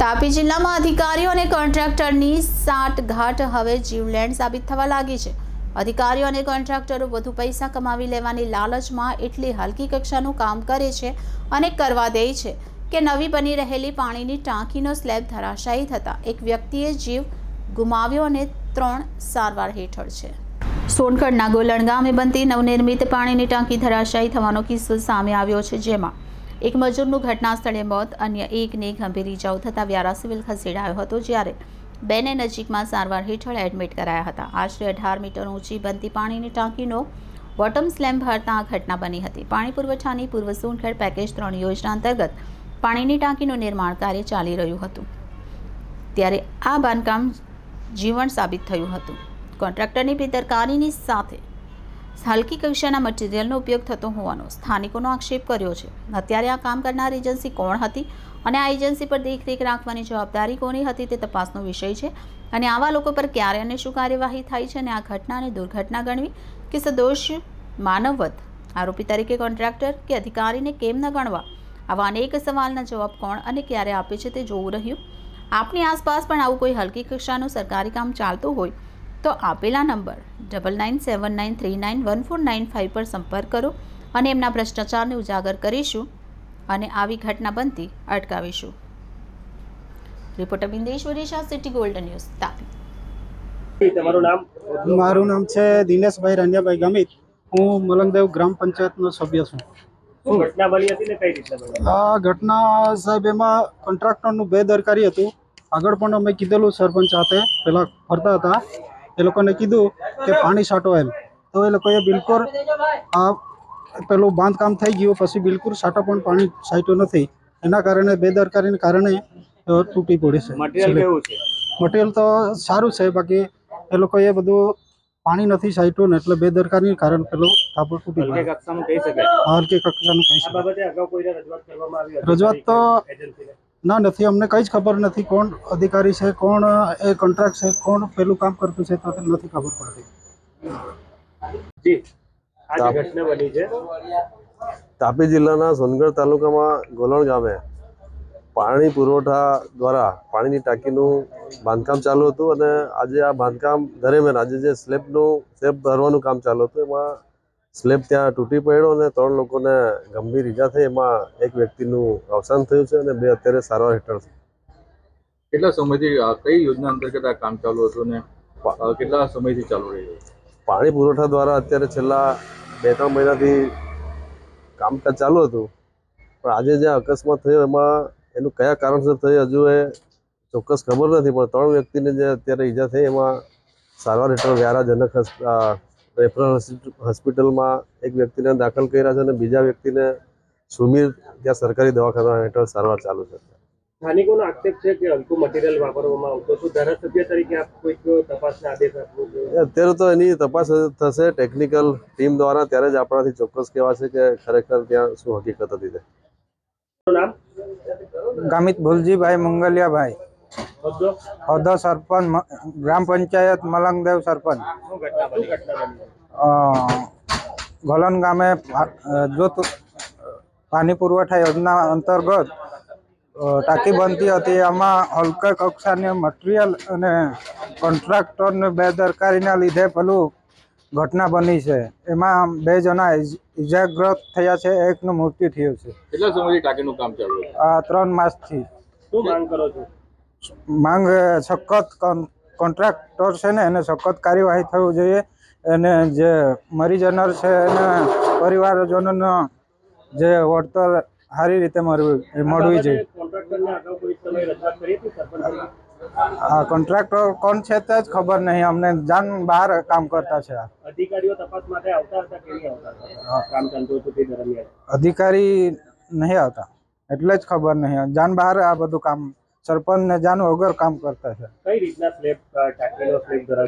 તાપી જિલ્લામાં અધિકારીઓ અને કોન્ટ્રાક્ટરની સાઠગાંઠ હવે જીવલેણ સાબિત થવા લાગી છે. અધિકારીઓ અને કોન્ટ્રાક્ટરો વધુ પૈસા કમાવી લેવાની લાલચમાં એટલી હલકી કક્ષાનું કામ કરે છે અને કરવા દે છે કે નવી બની રહેલી પાણીની ટાંકીનો સ્લેબ ધરાશાયી થતાં એક વ્યક્તિએ જીવ ગુમાવ્યો અને ત્રણ સારવાર હેઠળ છે. સોનગઢના ગોલણ ગામે બનતી નવનિર્મિત પાણીની ટાંકી ધરાશાયી થવાનો કિસ્સો સામે આવ્યો છે જેમાં એક મજૂરનું ઘટના સ્થળે મોત, અન્ય એકને ગંભીર ઇજાઓ થતાં વ્યારા સિવિલ ખસેડાયો હતો, જ્યારે બેને નજીકમાં સારવાર હેઠળ એડમિટ કરાયા હતા. આશરે અઢાર મીટર ઊંચી બનતી પાણીની ટાંકીનો બોટમ સ્લેમ ભરતા આ ઘટના બની હતી. પાણી પુરવઠાની પૂર્વ સોનગઢ પેકેજ ત્રણ યોજના અંતર્ગત પાણીની ટાંકીનું નિર્માણ કાર્ય ચાલી રહ્યું હતું, ત્યારે આ બાંધકામ જીવન સાબિત થયું હતું. કોન્ટ્રાક્ટરની બેદરકારીની સાથે હલકી કક્ષાના મટીરિયલનો ઉપયોગ થતો હોવાનો સ્થાનિકોનો આક્ષેપ કર્યો છે. અત્યારે આ કામ કરનાર એજન્સી કોણ હતી અને આ એજન્સી પર દેખરેખ રાખવાની જવાબદારી કોની હતી તે તપાસનો વિષય છે અને આવા લોકો પર ક્યારે અને શું કાર્યવાહી થાય છે અને આ ઘટનાને દુર્ઘટના ગણવી કે સદોષ માનવવત? આરોપી તરીકે કોન્ટ્રાક્ટર કે અધિકારીને કેમ ન ગણવા? આવા અનેક સવાલના જવાબ કોણ અને ક્યારે આપે છે તે જોવું રહ્યું. આપની આસપાસ પણ આવું કોઈ હલકી કક્ષાનું સરકારી કામ ચાલતું હોય તો આપેલા number double nine seven nine three nine one four nine five પર સંપર્ક કરો અને એમના ભ્રષ્ટાચારને ઉજાગર કરીશું અને આવી ઘટના બનતી અટકાવીશું. Reporter Bindeshwari Shah city golden news Tapi તમારું નામ? મારું નામ છે દિનેશભાઈ રંજાભાઈ ગમિત. હું મલંગદેવ ગ્રામ પંચાયતનો સભ્ય છું. શું ઘટના બની હતી ને કઈ રીતના બની? આ ઘટના સાહેબ એમાં કોન્ટ્રાક્ટરનું બેદરકારી હતું. આગળ પણ અમે કીધેલું સરપંચ સાથે પહેલાં ફરતા હતા. એ લોકોને કીધું કે પાણી છાંટો એમ. તો એ લોકોએ બિલકુલ આ પેલું બાંધકામ થઈ ગયું પછી બિલકુલ છાંટો પણ પાણી છાંટ્યું નથી. એના કારણે બેદરકારીને કારણે તૂટી પડી છે. મટીરિયલ તો સારું છે બાકી એ લોકોએ બધું પાણી નથી છાંટ્યું ને એટલે બેદરકારી કારણ પેલું કાપડ તૂટી આ હલકી કક્ષાનું કહી શકાય. રજૂઆત તો- ના નથી. અમને કંઈ જ ખબર નથી કોણ અધિકારી છે કોણ એ કોન્ટ્રાક્ટ છે કોણ પેલું કામ કરતું છે તો નથી ખબર પડતી. જી. આ જે ઘટના બની છે. તાપી જિલ્લાના સોનગઢ તાલુકામાં ગોલણ ગામે પાણી પુરવઠા દ્વારા પાણીની ટાંકીનું બાંધકામ ચાલુ હતું અને આજે આ બાંધકામ દરમિયાન આજે જે સ્લેબનું સ્લેબ ભરવાનું કામ ચાલુ હતું એમાં સ્લેબ ત્યાં તૂટી પડ્યો અને ત્રણ લોકોને ગંભીર ઈજા થઈ. એમાં એક વ્યક્તિનું અવસાન થયું છે અને બે અત્યારે સારવાર હેઠળ છે. કેટલા સમયથી આ કઈ યોજના અંતર્ગત આ કામ ચાલુ હતું ને કેટલા સમયથી ચાલુ રહ્યું પાણી પુરવઠા દ્વારા અત્યારે છેલ્લા બે ત્રણ મહિનાથી કામકાજ ચાલુ હતું. પણ આજે જે અકસ્માત થયો એમાં એનું કયા કારણસર થયું હજુ એ ચોક્કસ ખબર નથી. પણ ત્રણ વ્યક્તિને જે અત્યારે ઈજા થઈ એમાં સારવાર હેઠળ વ્યારા જનક હસ- અ, રેફરલ હોસ્પિટલમાં એક વ્યક્તિને દાખલ કર્યા છે અને બીજા વ્યક્તિને સુમીર ત્યાં સરકારી દવાખાના હેઠળ સારવાર ચાલુ છે. સ્થાનિકોનો આક્ષેપ છે કે હલકું મટીરિયલ વાપરવામાં આવતું શું ધારાસભ્ય તરીકે આપ કોઈક તપાસના આદેશ આપવો અત્યારે તો એની તપાસ થશે. ટેકનિકલ ટીમ દ્વારા ત્યારે જ આપણાથી ચોક્કસ કહેવાશે કે ખરેખર ત્યાં શું હકીકત હતી તે. ગામિત ભુલજીભાઈ મંગલિયાભાઈ. હોદ્દો સરપંચ ગ્રામ પંચાયત મલંગદેવ સરપંચ. ગોલન ગામે પા- અ, જો તુ- પાણી પુરવઠા યોજના અંતર્ગત ટાંકી બનતી હતી એમાં હલકા કક્ષાની મટીરિયલ અને કોન્ટ્રાક્ટરની બેદરકારીના લીધે પેલું ઘટના બની છે. એમાં બે જણા ઇજ- ઇજાગ્રસ્ત થયા છે એકનું મૃત્યુ થયું છે. કેટલા સમયથી ટાંકીનું કામ ચાલુ આ ત્રણ માસથી. શું માંગ કરો છો? માંગ સખત કોન- કોન્ટ્રાક્ટર છે ને એને સખત કાર્યવાહી થવું જોઈએ. અને જે મરી જનાર છે એને પરિવારજનોનો જે વળતર સારી રીતે મળવી એ મળવી જોઈએ? આ કોન્ટ્રાક્ટર કોણ છે તે જ ખબર નહીં. અમને જાન બહાર કામ કરતા છે અધિકારીઓ તપાસ માટે આવતા હતા કે નહીં આવતા કામ દરમિયાન? અધિકારી નહીં આવતા. એટલે જ ખબર નહીં. જાન બહાર આ બધું કામ સરપંચ ને જાન વગર કામ કરતા છે. કઈ રીતના સ્લેબ ટાંકીનો સ્લેબ કર્યો